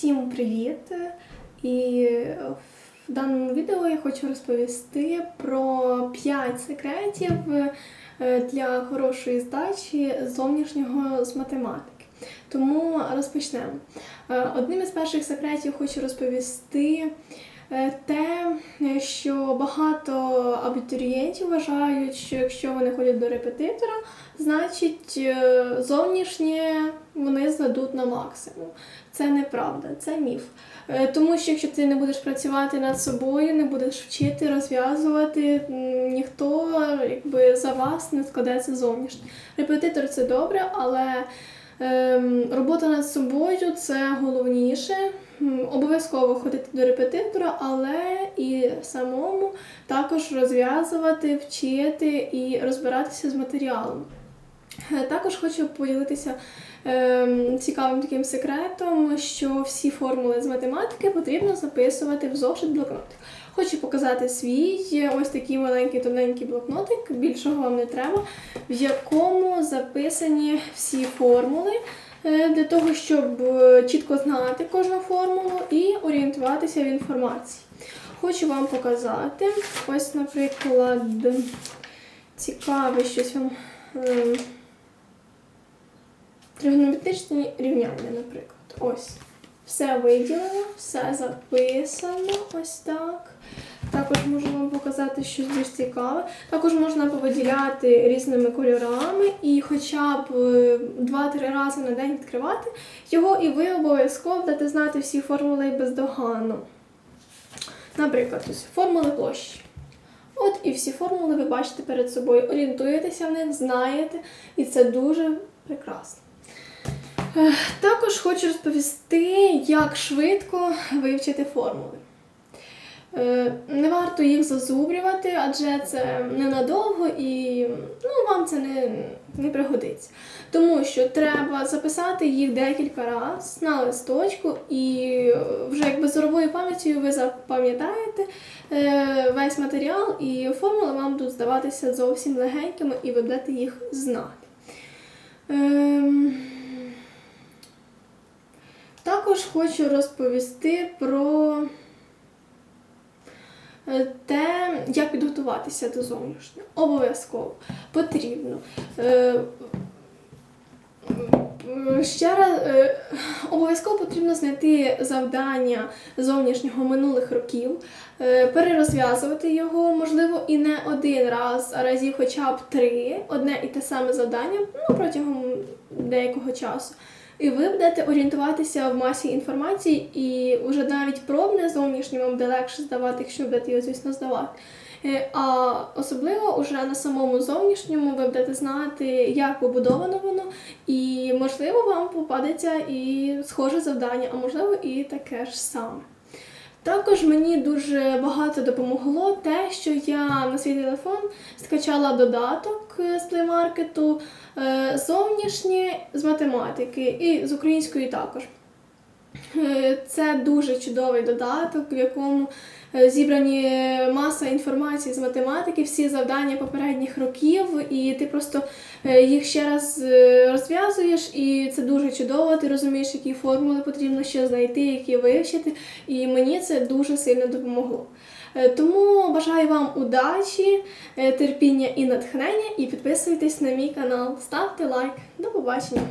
Всім привіт! І в даному відео я хочу розповісти про 5 секретів е, для хорошої здачі зовнішнього з математики. Тому розпочнемо. Е, Одним із перших секретів хочу розповісти е, те, що багато абітурієнтів вважають, що якщо вони ходять до репетитора, значить е, зовнішнє вони здадуть на максимум. Це неправда, це міф. Тому що якщо ти не будеш працювати над собою, не будеш вчити, розв'язувати, ніхто якби за вас не складеться зовнішнє. Репетитор це добре, але робота над собою це головніше. Обов'язково ходити до репетитора, але і самому також розв'язувати, вчити і розбиратися з матеріалом. Е, Також хочу поділитися ем, цікавим таким секретом, що всі формули з математики потрібно записувати в зошит блокнотик. Хочу показати свій е, ось такий маленький тоненький блокнотик, більшого вам не треба, в якому записані всі формули е, для того, щоб чітко знати кожну формулу і орієнтуватися в інформації. Хочу вам показати. Ось, наприклад, цікаве щось вам. Тригонометричні рівняння, наприклад. Ось. Все виділено, все записано, ось так. Також можу вам показати щось більш цікаве. Також можна повиділяти різними кольорами і хоча б е, 2-3 рази на день відкривати його, і ви обов'язково будете знати всі формули бездоганно. Наприклад, ось формули площі. От і всі формули ви бачите перед собою, орієнтуєтеся в них, знаєте, і це дуже прекрасно. Ех, Також хочу розповісти, як швидко вивчити формули. Е, Не варто їх зазубрювати, адже це ненадовго і ну, вам це не, не пригодиться. Тому що треба записати їх декілька разів на листочку, і вже якби зоровою пам'яттю ви запам'ятаєте е, весь матеріал, і формули вам будуть здаватися зовсім легенькими, і ви будете їх знати. Ем, також хочу розповісти про е, те, як підготуватися до зовнішнього. Обов'язково потрібно. Е, Ще раз е, обов'язково потрібно знайти завдання зовнішнього минулих років, перерозв'язувати його, можливо, і не один раз, а разів хоча б три, одне і те саме завдання ну, протягом деякого часу. І ви будете орієнтуватися в масі інформації, і вже навіть пробне зовнішнє вам буде легше здавати, якщо будете його, звісно, здавати. Е, А особливо уже на самому зовнішньому ви будете знати, як побудовано воно, і можливо вам попадеться і схоже завдання, а можливо і таке ж саме. Також мені дуже багато допомогло те, що я на свій телефон скачала додаток з плеймаркету зовнішнє з математики і з української також. Е, Це дуже чудовий додаток, в якому е, зібрані маса інформації з математики, всі завдання попередніх років, і ти просто е, їх ще раз розв'язуєш, і це дуже чудово. Ти розумієш, які формули потрібно ще знайти, які вивчити. І мені це дуже сильно допомогло. Тому бажаю вам удачі, терпіння і натхнення, і підписуйтесь на мій канал, ставте лайк. До побачення!